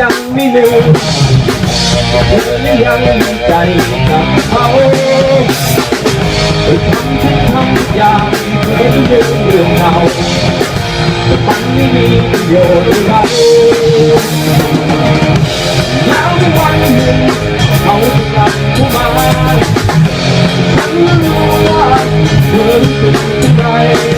ยังไม่ลืมเธอยังมีใจกับเขาไปทำทุกทำทุกอย่างเห็นเรื่องเรื่องเราแต่มันไม่มีประโยชน์เลยแล้วในวันหนึ่งเขากลับเข้ามาฉันรู้ว่าเธอรู้สึกอย่างไร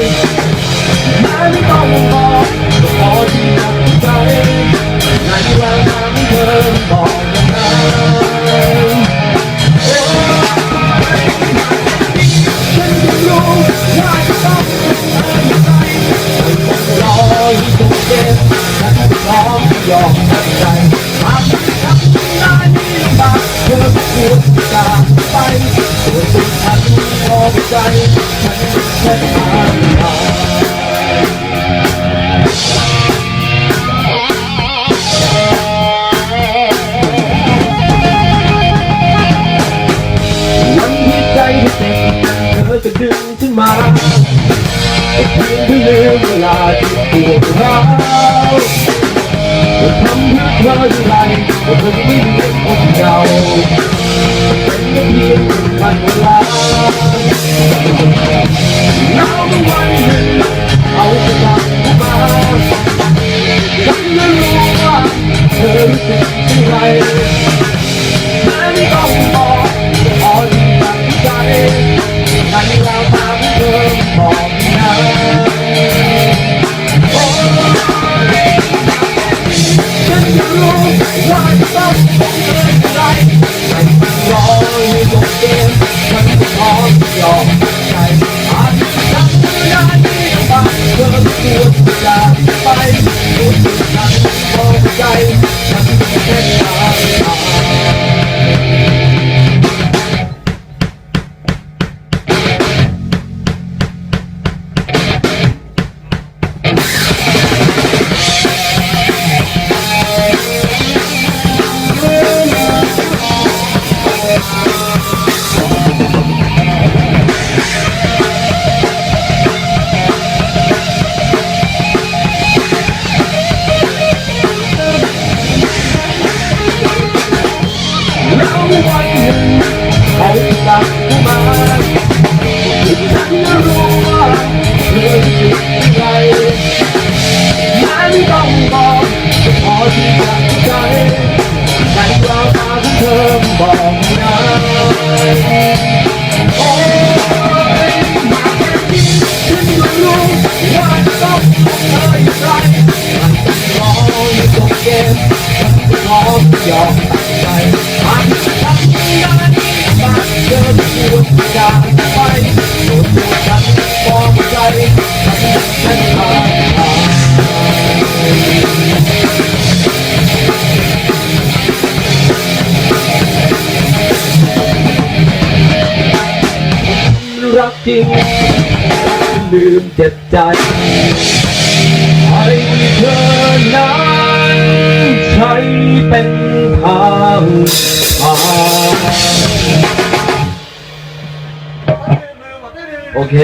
สุดฉันพอใจฉันแค่ทางทางวันที่ใจเจ็บเธอจะดึงขึ้นมาเพียงเพื่อเวลาที่ปวดร้าวทำเพื่อเธออย่าไรเธอไม่มีคนเก่าเป็นเพียง วันเวลาแเกมฉันจะขอยอมใจอาจจะทำไม่ได้ที่บางเธอควรจะไปรู้สึกฉันพอใจฉันจะเป็ เจริง ลืมเจ็บใจให้เธอนั้นใช้เป็นทางผ่านโอเค